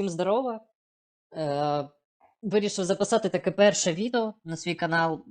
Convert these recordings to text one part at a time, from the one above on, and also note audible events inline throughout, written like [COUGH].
Всім здорова. Вирішив записати таке перше відео на свій канал.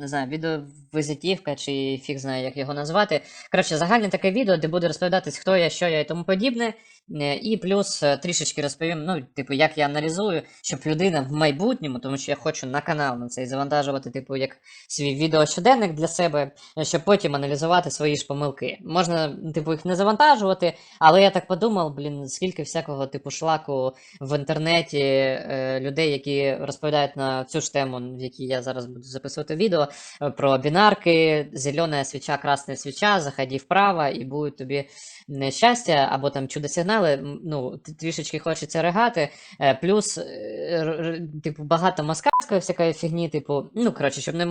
Не знаю, відео визитівка чи фіг знає, як його назвати. Коротше, загальне таке відео, де буде розповідатись, хто я, що я і тому подібне. Е, І плюс е, трішечки розповім, ну, типу, як я аналізую, щоб людина в майбутньому, тому що я хочу на канал на цей завантажувати, типу, як свій відеощоденник для себе, е, щоб потім аналізувати свої ж помилки. Можна, типу, їх не завантажувати, але я так подумав, блін, скільки всякого типу шлаку в інтернеті людей, які розповідають на цю ж тему, в якій я зараз буду записувати відео, е, про бінарки, зелена свіча, красна свіча, заходи вправо, і буде тобі не щастя, або там чудо-сигнали, ну, трішечки хочеться ригати, е, плюс, е, типу, багато москальської всякої фігні, типу, ну, коротше, щоб не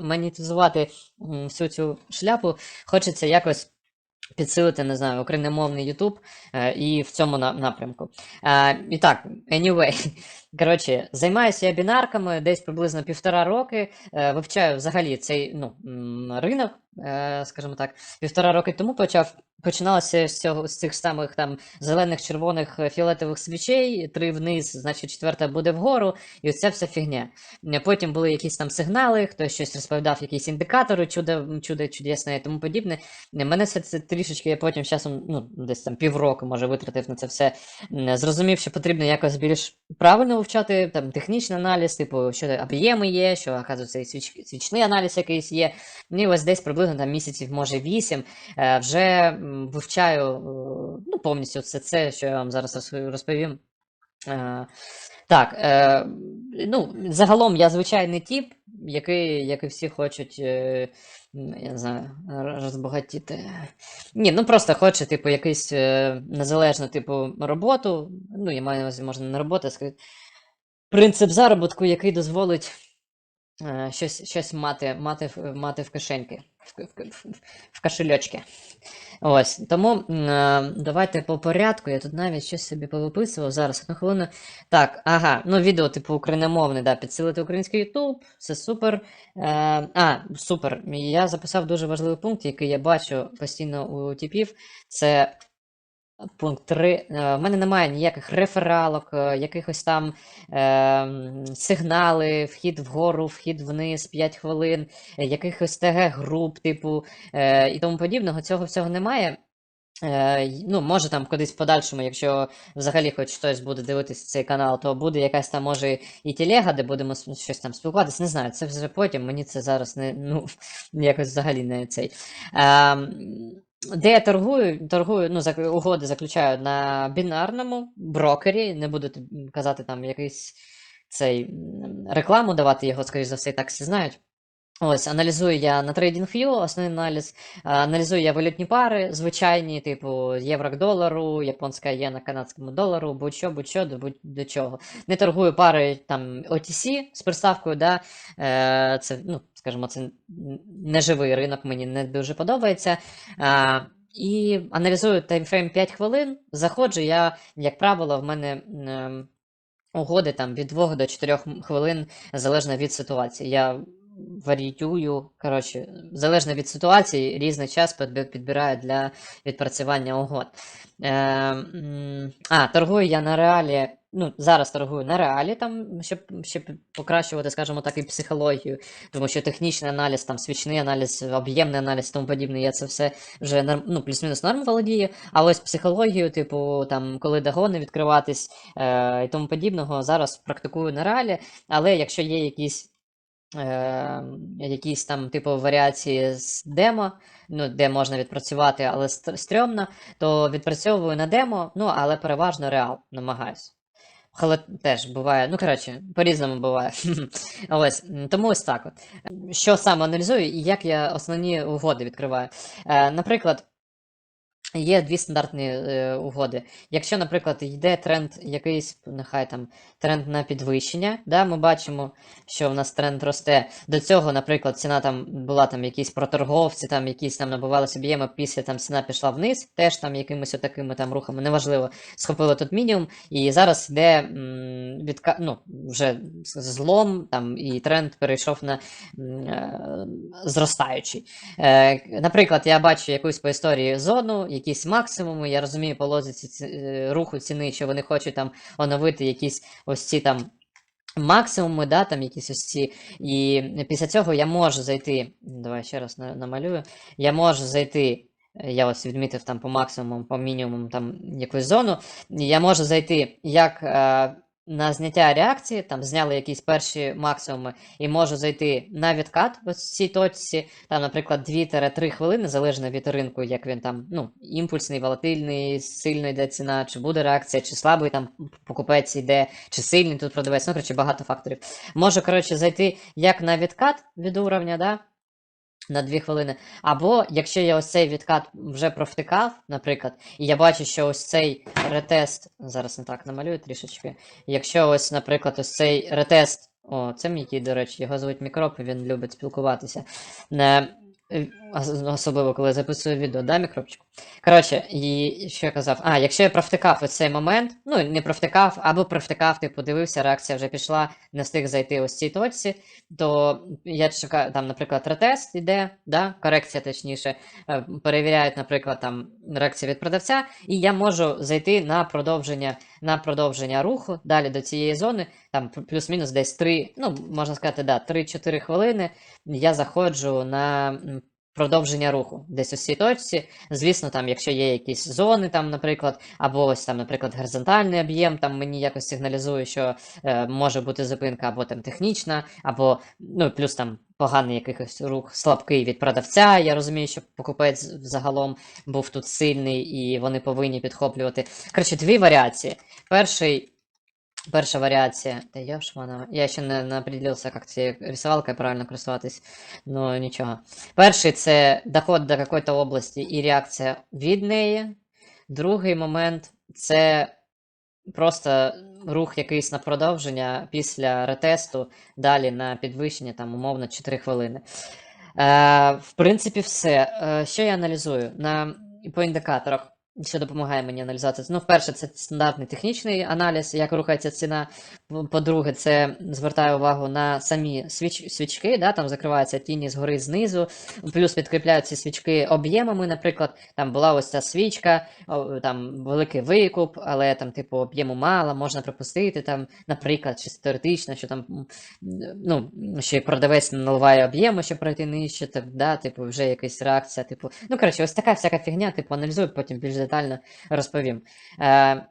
монетизувати всю цю шляпу, хочеться якось підсилити, не знаю, україномовний е, і в цьому на- напрямку. І так, anyway, коротше, займаюся я бінарками десь приблизно півтора роки, е, вивчаю взагалі цей ну, ринок, е, скажімо так, півтора роки тому почав. Починалося з цього з цих самих там зелених, червоних, е, фіолетових свічей, три вниз, значить четверта буде вгору, і оця вся фігня. Потім були якісь там сигнали, хтось щось розповідав, якісь індикатори, чудо, чудо чудесне і тому подібне. Мене все це трішечки я потім часом, ну, десь там півроку, може, витратив на це все. Зрозумів, що потрібно якось більш правильно вивчати, там технічний аналіз, типу, що об'єми є, що, оказується, свіч, свічний аналіз якийсь є. Ну, і ось десь приблизно там місяців, може, вісім. е, Вже вивчаю е, ну, повністю все це, що я вам зараз розповім. Е, Так, ну, загалом я звичайний тип, який, як і всі хочуть, я не знаю, розбагатіти. Ні, ну просто хоче, типу, якусь е, незалежну, типу, роботу. Ну, я маю на увазі, можна не роботу, а принцип заробітку, який дозволить е, щось, щось мати, мати, мати в кишеньки, в, в, кошельочки. Ось, тому е, давайте по порядку. Я тут навіть щось собі повиписував. Зараз одну хвилину. Так, ага, ну відео, типу, україномовне, да, підсилити український Ютуб, все супер. Е, а, супер. Я записав дуже важливий пункт, який я бачу постійно у типів. Це пункт 3. В мене немає ніяких рефералок, е, якихось там е, сигнали, вхід вгору, вхід вниз, 5 хвилин, е, якихось ТГ-груп, типу, е, і тому подібного. Цього всього немає. Е, ну, може там кудись в подальшому, якщо взагалі хоч хтось буде дивитися цей канал, то буде якась там, може, і телега, де будемо щось там спілкуватися. Не знаю, це вже потім, мені це зараз не, ну, [LAUGHS] якось взагалі не цей. Ем, де я торгую, торгую, ну, угоди заключаю на бінарному брокері, не буду казати там якийсь цей рекламу давати його, скоріш за все, так всі знають. Ось, аналізую я на TradingView, основний аналіз. Аналізую я валютні пари, звичайні, типу євро к долару, японська єна канадському долару, будь-що, будь-що, до чого. Не торгую пари там OTC з приставкою, да, е, це, ну, скажімо, це неживий ринок, мені не дуже подобається. І аналізую таймфрейм 5 хвилин. Заходжу, я, як правило, в мене. ем, Угоди там від 2 до 4 хвилин залежно від ситуації. Я варіюю, коротше, залежно від ситуації, різний час підбираю для відпрацювання угод. Е, а, торгую я на реалі. Ну, зараз торгую на реалі, там, щоб, щоб покращувати, скажімо так, і психологію, тому що технічний аналіз, там, свічний аналіз, об'ємний аналіз тому подібне, я це все вже ну, плюс-мінус норм володію. А ось психологію, типу, там, коли догони відкриватись е, і тому подібного, зараз практикую на реалі, але якщо є якісь е, якісь там типу варіації з демо, ну, де можна відпрацювати, але ст- стрьомно, то відпрацьовую на демо, ну, але переважно реал намагаюсь. Але теж буває, ну коротше, по-різному буває. [LAUGHS] Ось, тому ось так от. Що саме аналізую і як я основні угоди відкриваю. Е, наприклад, Є дві стандартні е, угоди. Якщо, наприклад, йде тренд якийсь, нехай там тренд на підвищення, да, ми бачимо, що в нас тренд росте. До цього, наприклад, ціна там була там якісь проторговці, там якісь там набувалися об'єми, після там ціна пішла вниз, теж там якимись отакими там рухами, неважливо, схопили тут мінімум, і зараз йде відка... ну, вже злом, там і тренд перейшов на е, зростаючий. Е, наприклад, я бачу якусь по історії зону, якісь максимуми. Я розумію по лозиці ці- е, руху ціни, що вони хочуть там оновити якісь ось ці там максимуми, да, там якісь ось ці. І після цього я можу зайти. Давай ще раз намалюю. Я можу зайти. е, Я ось відмітив там по максимуму, по мінімуму там якусь зону. Я можу зайти як е, на зняття реакції, там зняли якісь перші максимуми, і можу зайти на відкат в цій точці, там, наприклад, 2-3 хвилини, залежно від ринку, як він там, ну, імпульсний, волатильний, сильно йде ціна, чи буде реакція, чи слабий там покупець йде, чи сильний тут продавець, ну, коротше, багато факторів. Можу, коротше, зайти як на відкат від уровня, да, на 2 хвилини. Або якщо я ось цей відкат вже провтикав, наприклад, і я бачу, що ось цей ретест, зараз не так намалюю трішечки. Якщо ось, наприклад, ось цей ретест, о, це мій кіт, до речі, його звуть Мікроп, він любить спілкуватися. Ос- Особливо, коли записую відео, да, мікропчику? Коротше, і що я казав? А, якщо я провтикав ось цей момент, ну не провтикав, або провтикав, ти подивився, реакція вже пішла, не встиг зайти ось цій точці, то я чекаю, там, наприклад, ретест іде, да, корекція точніше, е, перевіряють, наприклад, там реакція від продавця, і я можу зайти на продовження, на продовження руху далі до цієї зони, там плюс-мінус десь 3, ну, можна сказати, да, 3-4 хвилини я заходжу на продовження руху десь у цій точці. Звісно, там, якщо є якісь зони, там, наприклад, або ось там, наприклад, горизонтальний об'єм, там мені якось сигналізує, що е, може бути зупинка, або там технічна, або ну, плюс там поганий якийсь рух слабкий від продавця. Я розумію, що покупець загалом був тут сильний, і вони повинні підхоплювати. Коротше, дві варіації. Перший. Перша варіація. Та я ж вона. Я ще не, не як цією рисувалкою правильно користуватись. Ну нічого. Перший це доход до якоїсь області і реакція від неї. Другий момент це просто рух якийсь на продовження після ретесту, далі на підвищення, там, умовно, 4 хвилини. Е, в принципі, все. Е, що я аналізую? На, по індикаторах, що допомагає мені аналізувати. Ну, вперше, це стандартний технічний аналіз, як рухається ціна. По- По-друге, це звертаю увагу на самі свіч, свічки, да, там закриваються тіні згори знизу, плюс підкріпляють ці свічки об'ємами. Наприклад, там була ось ця свічка, там великий викуп, але там, типу, об'єму мало, можна припустити, там, наприклад, чи теоретично, що там ну, що продавець наливає об'єми, щоб пройти нижче, так, да, типу, вже якась реакція, типу. Ну, коротше, ось така всяка фігня, типу, аналізую, потім більш детально розповім. Е,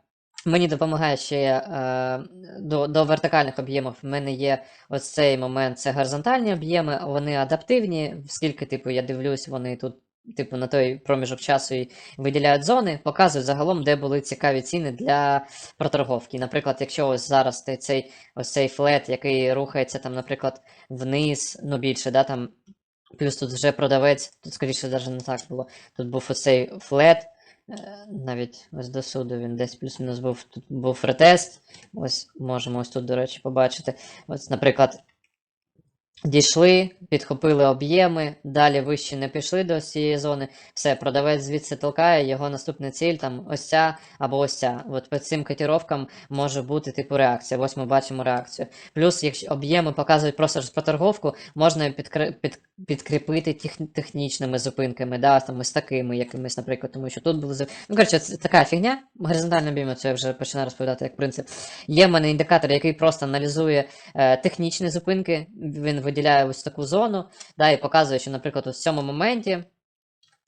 Мені допомагає ще е, до, до вертикальних об'ємів. В мене є ось цей момент, це горизонтальні об'єми, вони адаптивні, оскільки, типу, я дивлюсь, вони тут, типу, на той проміжок часу і виділяють зони, показують загалом, де були цікаві ціни для проторговки. Наприклад, якщо ось зараз цей ось цей флет, який рухається там, наприклад, вниз, ну більше, да, там, плюс тут вже продавець, тут скоріше навіть не так було. Тут був оцей флет. Е, Навіть ось до суду він десь плюс-мінус був. Тут був ретест. Ось можемо ось тут, до речі, побачити. Ось, наприклад, дійшли, підхопили об'єми, далі вище не пішли до цієї зони. Все, продавець звідси толкає, його наступна ціль там ось ця або ось ця. От по цим котировкам може бути типу реакція. Ось ми бачимо реакцію. Плюс, якщо об'єми показують просто розпоторговку, можна підкре- під, підкріпити тех, технічними зупинками, да, там ось такими якимись, наприклад, тому що тут були зуп- Ну, коротше, це така фігня. Горизонтальна об'єми, це я вже починаю розповідати як принцип. Є в мене індикатор, який просто аналізує е, технічні зупинки. Він виділяє ось таку зону, да, і показує, що, наприклад, у цьому моменті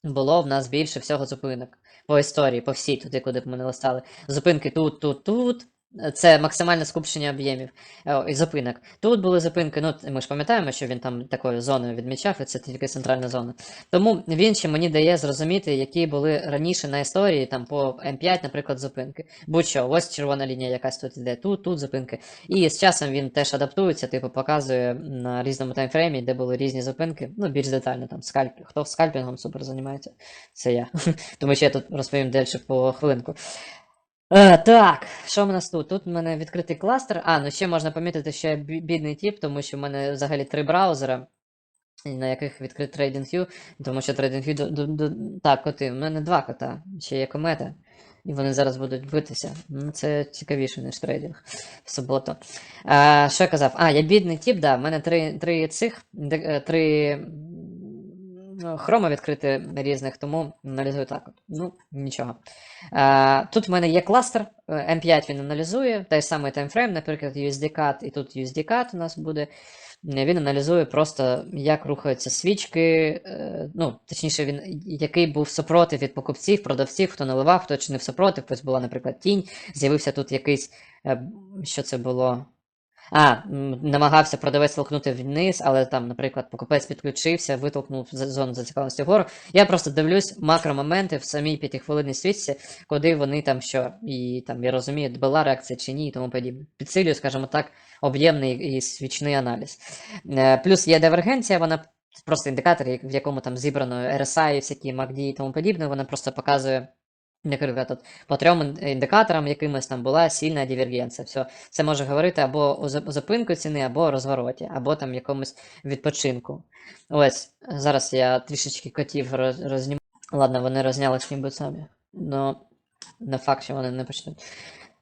було в нас більше всього зупинок по історії, по всій, туди, куди б ми не листали. Зупинки тут, тут, тут. Це максимальне скупчення об'ємів е, і зупинок. Тут були зупинки, ну ми ж пам'ятаємо, що він там такою зоною відмічав, і це тільки центральна зона. Тому він ще мені дає зрозуміти, які були раніше на історії, там по М5, наприклад, зупинки. Будь-що, ось червона лінія якась тут іде, тут, тут зупинки. І з часом він теж адаптується, типу, показує на різному таймфреймі, де були різні зупинки. Ну, більш детально, там скальп. Хто скальпінгом супер займається, це я. [LAUGHS] Тому що я тут розповім далі по хвилинку. Е, так, що в нас тут? Тут в мене відкритий кластер. А, ну ще можна помітити, що я бідний тип, тому що в мене взагалі три браузера, на яких відкрит TradingView, тому що TradingView... до- до- до- Так, коти, в мене два кота, ще є комета. І вони зараз будуть битися. Ну, це цікавіше, ніж трейдинг в суботу. А, що я казав? А, я бідний тип, да, в мене три, три цих, е, три хрома відкрити різних, тому аналізую так. Ну, нічого. Е, тут в мене є кластер, е, M5 він аналізує, той самий таймфрейм, наприклад, USD-CAT, і тут USD-CAT у нас буде. Е, Він аналізує просто, як рухаються свічки, е, ну, точніше, він, який був супротив від покупців, продавців, хто наливав, хто чи не в супротив, ось була, наприклад, тінь, з'явився тут якийсь, е, що це було? А, намагався продавець толкнути вниз, але там, наприклад, покупець підключився, витолкнув зону зацікавленості вгору. Я просто дивлюсь макромоменти в самій п'ятихвилинній свічці, куди вони там що, і там я розумію, була реакція чи ні, і тому подібне. Підсилюю, скажімо так, об'ємний і свічний аналіз. Е, Плюс є дивергенція, вона просто індикатор, в якому там зібрано RSI, всякі MACD і тому подібне, вона просто показує. Наприклад, от, по трьом індикаторам якимось там була сильна дивергенція. Все. Це може говорити або зупинку ціни, або розвороті, або там якомусь відпочинку. Ось, зараз я трішечки котів роз, розніму. Ладно, вони рознялись ніби самі. Но не факт, що вони не почнуть.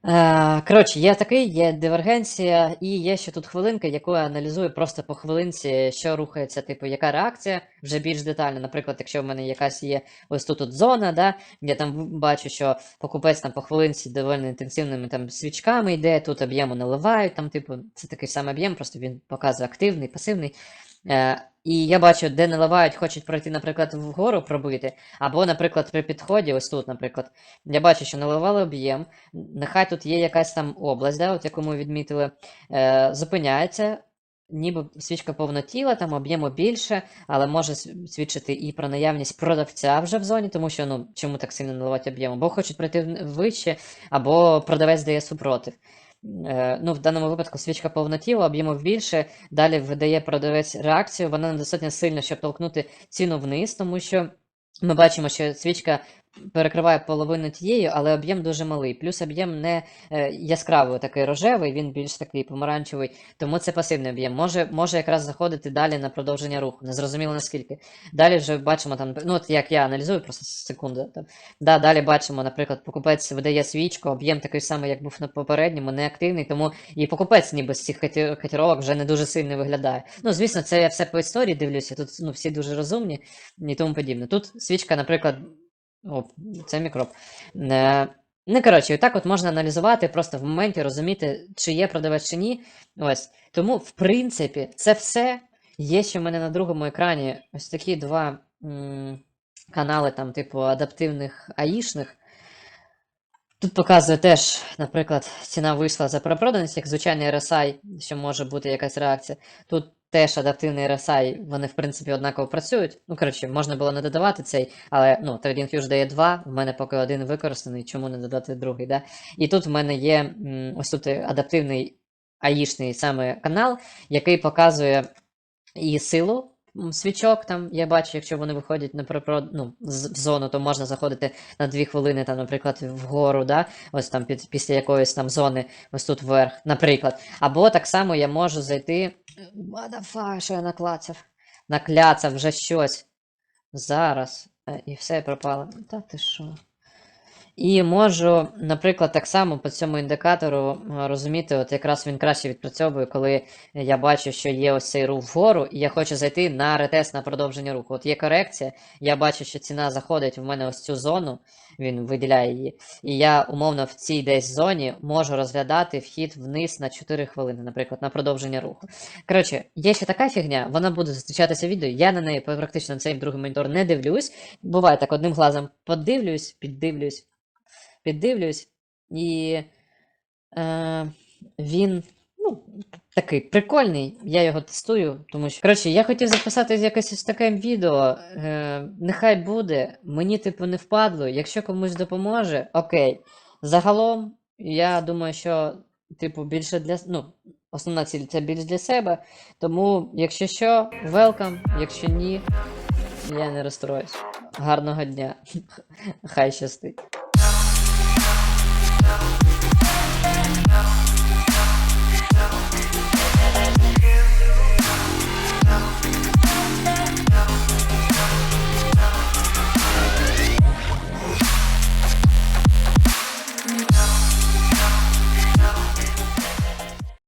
Е, коротше, є такий, є дивергенція, і є ще тут хвилинка, яку я аналізую просто по хвилинці, що рухається, типу, яка реакція вже більш детально. Наприклад, якщо в мене якась є ось тут от зона, да, я там бачу, що покупець там по хвилинці доволі інтенсивними там свічками йде, тут об'єму наливають, там, типу, це такий самий об'єм, просто він показує активний, пасивний. Е, і я бачу, де наливають, хочуть пройти, наприклад, вгору пробити, або, наприклад, при підході, ось тут, наприклад, я бачу, що наливали об'єм, нехай тут є якась там область, да, от яку ми відмітили, е, зупиняється, ніби свічка повнотіла, там об'єму більше, але може свідчити і про наявність продавця вже в зоні, тому що ну чому так сильно наливати об'єм? Або хочуть пройти вище, або продавець дає супротив. Е, ну, в даному випадку свічка повнотіла, об'єму більше, далі видає продавець реакцію, вона недостатньо сильна, щоб толкнути ціну вниз, тому що ми бачимо, що свічка перекриває половину тією, але об'єм дуже малий. Плюс об'єм не е, яскравий, такий рожевий, він більш такий помаранчевий, тому це пасивний об'єм. Може, може якраз заходити далі на продовження руху. Не зрозуміло наскільки. Далі вже бачимо там, ну от як я аналізую, просто секунду. Там. Да, далі бачимо, наприклад, покупець видає свічку, об'єм такий самий, як був на попередньому, неактивний, тому і покупець ніби з цих коті- вже не дуже сильно виглядає. Ну, звісно, це я все по історії дивлюся, тут ну, всі дуже розумні і тому подібне. Тут свічка, наприклад, о, це мікроб. Ну, коротше, так от можна аналізувати, просто в моменті розуміти, чи є продавець чи ні. Ось. Тому, в принципі, це все. Є ще в мене на другому екрані ось такі два м, канали, там, типу, адаптивних аїшних. Тут показує теж, наприклад, ціна вийшла за перепроданість, як звичайний RSI, що може бути якась реакція. Тут теж адаптивний RSI, вони, в принципі, однаково працюють. Ну, коротше, можна було не додавати цей, але ну, TradingView ж дає два, в мене поки один використаний, чому не додати другий, да? І тут в мене є ось тут адаптивний аїшний саме канал, який показує і силу свічок. Там я бачу, якщо вони виходять на перепро... ну, в зону, то можна заходити на 2 хвилини, там, наприклад, вгору, да? ось там під, після якоїсь там зони, ось тут вверх, наприклад. Або так само я можу зайти. Мадафа, що я наклацав? Накляцав вже щось. Зараз. Е, І все пропало. Та ти що? І можу, наприклад, так само по цьому індикатору е, розуміти, от якраз він краще відпрацьовує, коли я бачу, що є ось цей рух вгору, і я хочу зайти на ретест на продовження руху. От є корекція, я бачу, що ціна заходить в мене ось цю зону, він виділяє її. І я умовно в цій десь зоні можу розглядати вхід вниз на 4 хвилини, наприклад, на продовження руху. Коротше, є ще така фігня, вона буде зустрічатися в відео. Я на неї практично на цей другий монітор не дивлюсь. Буває так, одним глазом подивлюсь, піддивлюсь, піддивлюсь, і е, він ну, такий прикольний. Я його тестую, тому що. Коротше, я хотів записати якесь ось таке відео. Е, нехай буде. Мені, типу, не впадло. Якщо комусь допоможе, окей. Загалом, я думаю, що, типу, більше для. Ну, основна ціль це більш для себе. Тому, якщо що, welcome, якщо ні, я не розстроюсь. Гарного дня. [LAUGHS] Хай щастить.